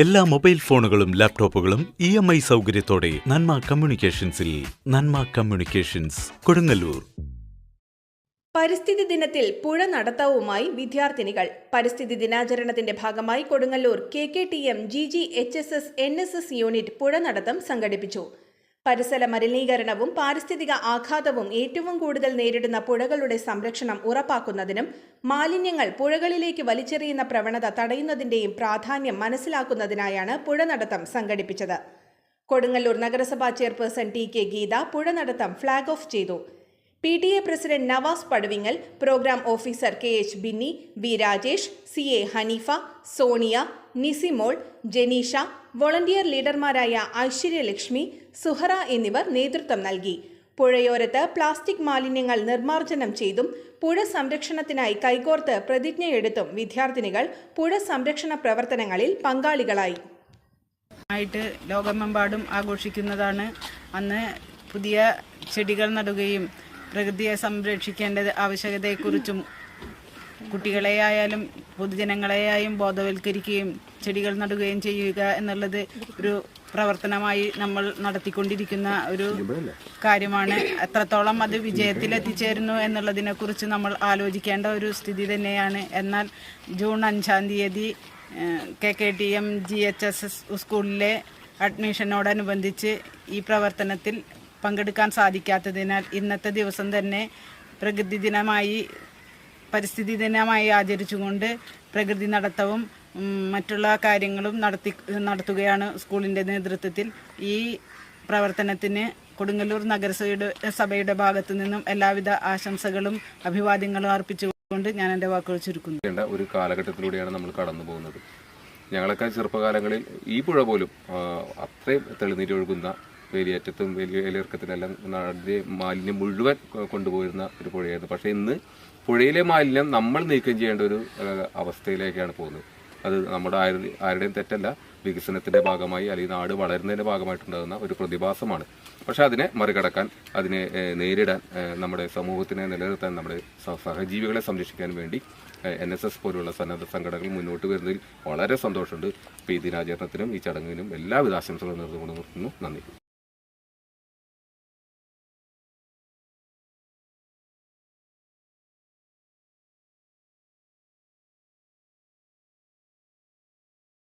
എല്ലാ മൊബൈൽ ഫോണുകളും ലാപ്ടോപ്പുകളും ഇ എം ഐ സൗകര്യത്തോടെ നന്മ കമ്മ്യൂണിക്കേഷൻസിൽ നന്മ കമ്മ്യൂണിക്കേഷൻസ് കൊടുങ്ങല്ലൂർ. പരിസ്ഥിതി ദിനത്തിൽ പുഴ നടത്തവുമായി വിദ്യാർത്ഥിനികൾ. പരിസ്ഥിതി ദിനാചരണത്തിന്റെ ഭാഗമായി Kodungallur K K T M G G H S S N S S unit പുഴ നടത്തം സംഘടിപ്പിച്ചു. പരിസര മലിനീകരണവും പാരിസ്ഥിതിക ആഘാതവും ഏറ്റവും കൂടുതൽ നേരിടുന്ന പുഴകളുടെ സംരക്ഷണം ഉറപ്പാക്കുന്നതിനും മാലിന്യങ്ങൾ പുഴകളിലേക്ക് വലിച്ചെറിയുന്ന പ്രവണത തടയുന്നതിന്റെയും പ്രാധാന്യം മനസ്സിലാക്കുന്നതിനായാണ് പുഴ നടത്തം സംഘടിപ്പിച്ചത്. കൊടുങ്ങല്ലൂർ നഗരസഭാ ചെയർപേഴ്സൺ ടി കെ ഗീത പുഴ നടത്തം ഫ്ളാഗ് ഓഫ് ചെയ്തു. P T A president Navas Paduvingal programme officer K H Binny V Rajesh C A Haneefa Sonia Nisimol Janeesha volunteer ലീഡർമാരായ Aishwaryalakshmi Suhara എന്നിവർ നേതൃത്വം നൽകി. പുഴയോരത്ത് പ്ലാസ്റ്റിക് മാലിന്യങ്ങൾ നിർമ്മാർജനം ചെയ്തും പുഴ സംരക്ഷണത്തിനായി കൈകോർത്ത് പ്രതിജ്ഞയെടുത്തും വിദ്യാർത്ഥിനികൾ പുഴ സംരക്ഷണ പ്രവർത്തനങ്ങളിൽ പങ്കാളികളായി. ആയിട്ട് ലോകമെമ്പാടും ആഘോഷിക്കുന്നതാണ്. അന്ന് പുതിയ ചെടികൾ നടുകയും പ്രകൃതിയെ സംരക്ഷിക്കേണ്ടത് ആവശ്യകതയെക്കുറിച്ചും കുട്ടികളെയായാലും പൊതുജനങ്ങളെയായും ബോധവൽക്കരിക്കുകയും ചെടികൾ നടുകയും ചെയ്യുക എന്നുള്ളത് ഒരു പ്രവർത്തനമായി നമ്മൾ നടത്തിക്കൊണ്ടിരിക്കുന്ന ഒരു കാര്യമാണ്. എത്രത്തോളം അത് വിജയത്തിൽ എത്തിച്ചേരുന്നു എന്നുള്ളതിനെക്കുറിച്ച് നമ്മൾ ആലോചിക്കേണ്ട ഒരു സ്ഥിതി തന്നെയാണ്. എന്നാൽ ജൂൺ അഞ്ചാം തീയതി K K T M G H S S സ്കൂളിലെ അഡ്മിഷനോടനുബന്ധിച്ച് ഈ പ്രവർത്തനത്തിൽ പങ്കെടുക്കാൻ സാധിക്കാത്തതിനാൽ ഇന്നത്തെ ദിവസം തന്നെ പ്രകൃതി ദിനമായി പരിസ്ഥിതി ദിനമായി ആചരിച്ചുകൊണ്ട് പ്രകൃതി നടത്തവും മറ്റുള്ള കാര്യങ്ങളും നടത്തി നടത്തുകയാണ് സ്കൂളിന്റെ നേതൃത്വത്തിൽ. ഈ പ്രവർത്തനത്തിന് കൊടുങ്ങല്ലൂർ നഗരസഭയുടെ സഭയുടെ ഭാഗത്തു നിന്നും എല്ലാവിധ ആശംസകളും അഭിവാദ്യങ്ങളും അർപ്പിച്ചുകൊണ്ട് ഞാൻ എന്റെ വാക്കുകൾ ചുരുക്കുന്നു. ഒരു കാലഘട്ടത്തിലൂടെയാണ് നമ്മൾ കടന്നു പോകുന്നത്. ഞങ്ങളൊക്കെ ചെറുപ്പകാലങ്ങളിൽ ഈ പുഴ പോലും അത്രയും തെളിനീരൊഴുകുന്ന വേലിയേറ്റത്തും വലിയ വേലിയിറക്കത്തിനെല്ലാം നാടിന്റെ മാലിന്യം മുഴുവൻ കൊണ്ടുപോയിരുന്ന ഒരു പുഴയായിരുന്നു. പക്ഷേ ഇന്ന് പുഴയിലെ മാലിന്യം നമ്മൾ നീക്കം ചെയ്യേണ്ട ഒരു അവസ്ഥയിലേക്കാണ് പോകുന്നത്. അത് നമ്മുടെ ആരുടെ ആരുടെയും തെറ്റല്ല. വികസനത്തിന്റെ ഭാഗമായി അല്ലെങ്കിൽ നാട് വളരുന്നതിന്റെ ഭാഗമായിട്ടുണ്ടാകുന്ന ഒരു പ്രതിഭാസമാണ്. പക്ഷേ അതിനെ മറികടക്കാൻ അതിനെ നേരിടാൻ നമ്മുടെ സമൂഹത്തിനെ നിലനിർത്താൻ നമ്മുടെ സഹജീവികളെ സംരക്ഷിക്കാൻ വേണ്ടി എൻ എസ് എസ് പോലുള്ള സന്നദ്ധ സംഘടനകൾ മുന്നോട്ട് വരുന്നതിൽ വളരെ സന്തോഷമുണ്ട്. അപ്പോൾ ഈ ദിനാചരണത്തിനും ഈ ചടങ്ങിനും എല്ലാവിധ ആശംസകളും നേർന്നുകൊണ്ട് നിർത്തുന്നു. നന്ദി.